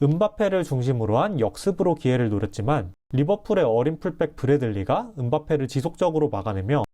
은바페를 중심으로 한 역습으로 기회를 노렸지만 리버풀의 어린 풀백 브래들리가 은바페를 지속적으로 막아내며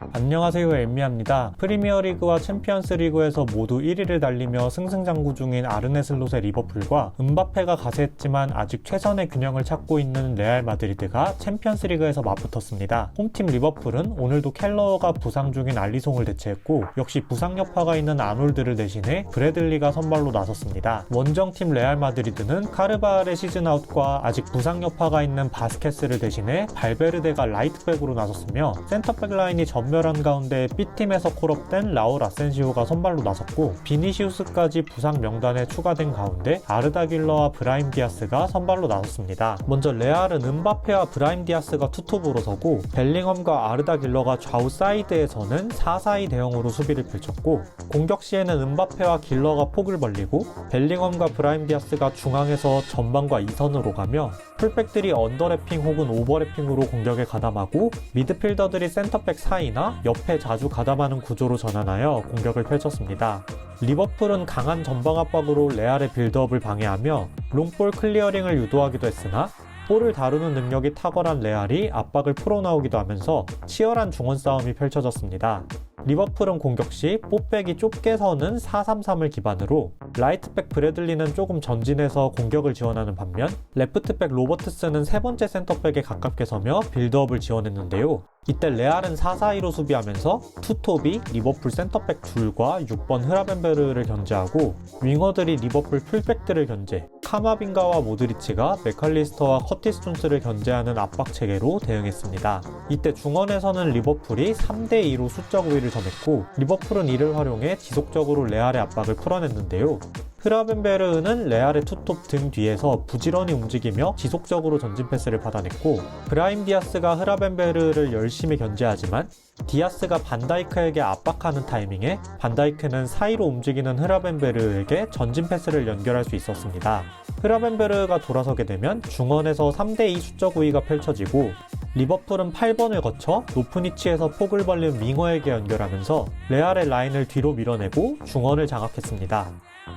안녕하세요 엠미합니다. 프리미어리그와 챔피언스리그에서 모두 1위를 달리며 승승장구 중인 아르네슬롯의 리버풀과 은바페가 가세했지만 아직 최선의 균형을 찾고 있는 레알 마드리드가 챔피언스리그에서 맞붙었습니다. 홈팀 리버풀은 오늘도 켈러가 부상 중인 알리송을 대체했고 역시 부상 여파가 있는 아놀드를 대신해 브래들리가 선발로 나섰습니다. 원정팀 레알 마드리드는 카르바알의 시즌 아웃과 아직 부상 여파가 있는 바스케스를 대신해 발베르데가 라이트백으로 나섰으며 센터백 라인이 전멸한 가운데 B팀에서 콜업된 라울 아센시오가 선발로 나섰고 비니시우스까지 부상 명단에 추가된 가운데 아르다 길러와 브라임 디아스가 선발로 나섰습니다. 먼저 레알은 은바페와 브라임 디아스가 투톱으로 서고 벨링엄과 아르다 길러가 좌우 사이드에서는 4-4-2 대형으로 수비를 펼쳤고 공격 시에는 은바페와 길러가 폭을 벌리고 벨링엄과 브라임 디아스가 중앙에서 전방과 2선으로 가며 풀백들이 언더래핑 혹은 오버래핑으로 공격에 가담하고 미드필더들이 센터백 사이나 옆에 자주 가담하는 구조로 전환하여 공격을 펼쳤습니다. 리버풀은 강한 전방 압박으로 레알의 빌드업을 방해하며 롱볼 클리어링을 유도하기도 했으나 볼을 다루는 능력이 탁월한 레알이 압박을 풀어나오기도 하면서 치열한 중원 싸움이 펼쳐졌습니다. 리버풀은 공격 시 뽀백이 좁게 서는 4-3-3을 기반으로 라이트백 브래들리는 조금 전진해서 공격을 지원하는 반면 레프트백 로버트스는 세 번째 센터백에 가깝게 서며 빌드업을 지원했는데요. 이때 레알은 4-4-2로 수비하면서 투톱이 리버풀 센터백 둘과 6번 흐라벤베르를 견제하고 윙어들이 리버풀 풀백들을 견제 카마빈가와 모드리치가 메칼리스터와 커티스 존스를 견제하는 압박 체계로 대응했습니다. 이때 중원에서는 리버풀이 3대2로 수적 우위를 점했고 리버풀은 이를 활용해 지속적으로 레알의 압박을 풀어냈는데요. 흐라벤베르는 레알의 투톱 등 뒤에서 부지런히 움직이며 지속적으로 전진 패스를 받아냈고 브라임 디아스가 흐라벤베르를 열심히 견제하지만 디아스가 반다이크에게 압박하는 타이밍에 반다이크는 사이로 움직이는 흐라벤베르에게 전진 패스를 연결할 수 있었습니다. 흐라벤베르가 돌아서게 되면 중원에서 3대2 수적 우위가 펼쳐지고 리버풀은 8번을 거쳐 높은 위치에서 폭을 벌린 윙어에게 연결하면서 레알의 라인을 뒤로 밀어내고 중원을 장악했습니다.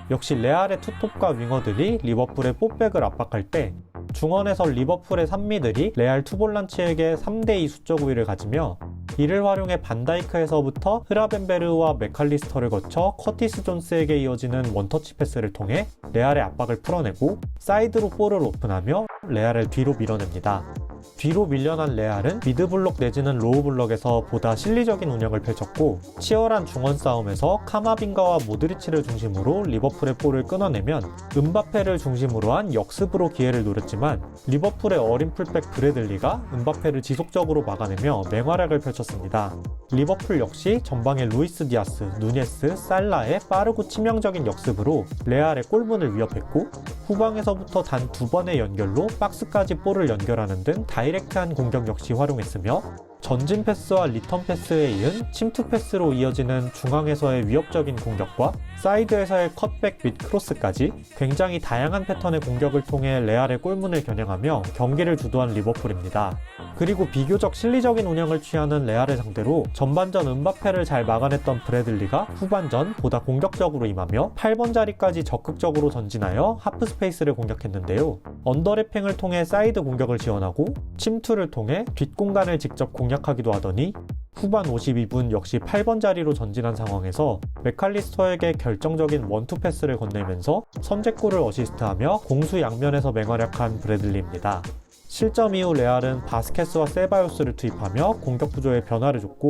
역시 레알의 투톱과 윙어들이 리버풀의 뽀백을 압박할 때 중원에서 리버풀의 산미들이 레알 투볼란치에게 3대2 수적 우위를 가지며 이를 활용해 반다이크에서부터 흐라벤베르와 메칼리스터를 거쳐 커티스 존스에게 이어지는 원터치 패스를 통해 레알의 압박을 풀어내고 사이드로 볼을 오픈하며 레알을 뒤로 밀어냅니다. 뒤로 밀려난 레알은 미드블록 내지는 로우블록에서 보다 실리적인 운영을 펼쳤고 치열한 중원 싸움에서 카마빈가와 모드리치를 중심으로 리버풀의 볼을 끊어내면 은바페를 중심으로 한 역습으로 기회를 노렸지만 리버풀의 어린 풀백 브래들리가 은바페를 지속적으로 막아내며 맹활약을 펼쳤습니다. 리버풀 역시 전방에 루이스 디아스, 누네스, 살라의 빠르고 치명적인 역습으로 레알의 골문을 위협했고 후방에서부터 단 두 번의 연결로 박스까지 볼을 연결하는 등 다이렉트한 공격 역시 활용했으며 전진 패스와 리턴 패스에 이은 침투 패스로 이어지는 중앙에서의 위협적인 공격과 사이드에서의 컷백 및 크로스까지 굉장히 다양한 패턴의 공격을 통해 레알의 골문을 겨냥하며 경기를 주도한 리버풀입니다. 그리고 비교적 실리적인 운영을 취하는 레알을 상대로 전반전 은바페를 잘 막아냈던 브래들리가 후반전 보다 공격적으로 임하며 8번 자리까지 적극적으로 전진하여 하프 스페이스를 공격했는데요. 언더래핑을 통해 사이드 공격을 지원하고 침투를 통해 뒷공간을 직접 공 략하기도 하더니 후반 52분 역시 8번 자리로 전진한 상황에서 메칼리스터에게 결정적인 원투 패스를 건네면서 선제골을 어시스트하며 공수 양면에서 맹활약한 브래들리입니다. 실점 이후 레알은 바스케스와 세바요스를 투입하며 공격 구조에 변화를 줬고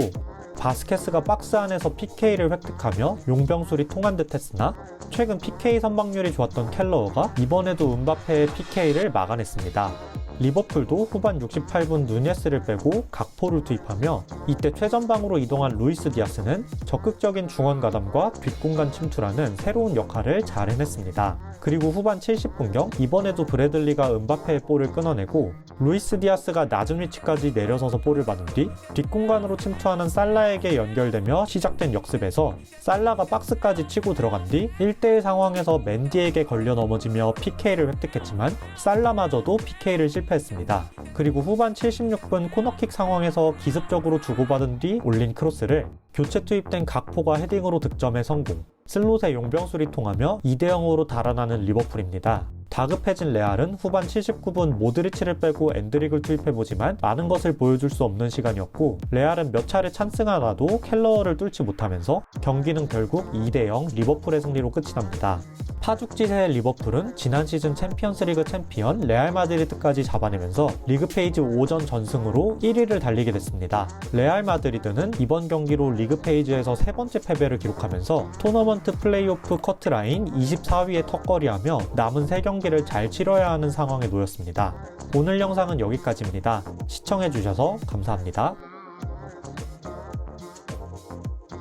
바스케스가 박스 안에서 PK를 획득하며 용병술이 통한 듯 했으나 최근 PK 선방률이 좋았던 켈러어가 이번에도 은바페의 PK를 막아냈습니다. 리버풀도 후반 68분 누네스를 빼고 각포를 투입하며 이때 최전방으로 이동한 루이스 디아스는 적극적인 중원 가담과 뒷공간 침투라는 새로운 역할을 잘 해냈습니다. 그리고 후반 70분경 이번에도 브래들리가 은바페의 볼을 끊어내고 루이스 디아스가 낮은 위치까지 내려서서 볼을 받은 뒤 뒷공간으로 침투하는 살라에게 연결되며 시작된 역습에서 살라가 박스까지 치고 들어간 뒤 1대1 상황에서 맨디에게 걸려 넘어지며 PK를 획득했지만 살라마저도 PK를 실패 했습니다. 그리고 후반 76분 코너킥 상황에서 기습적으로 주고받은 뒤 올린 크로스를 교체 투입된 각포가 헤딩으로 득점에 성공. 슬롯의 용병술이 통하며 2대 0으로 달아나는 리버풀입니다. 다급해진 레알은 후반 79분 모드리치를 빼고 엔드릭을 투입해보지만 많은 것을 보여줄 수 없는 시간이었고 레알은 몇 차례 찬스가 나도 켈러를 뚫지 못하면서 경기는 결국 2대0 리버풀의 승리로 끝이 납니다. 파죽지세의 리버풀은 지난 시즌 챔피언스리그 챔피언 레알 마드리드까지 잡아내면서 리그 페이지 5전 전승으로 1위를 달리게 됐습니다. 레알 마드리드는 이번 경기로 리그 페이지에서 세 번째 패배를 기록하면서 토너먼트 플레이오프 커트라인 24위에 턱걸이하며 남은 3경기를 잘 치러야 하는 상황에 놓였습니다. 오늘 영상은 여기까지입니다. 시청해주셔서 감사합니다.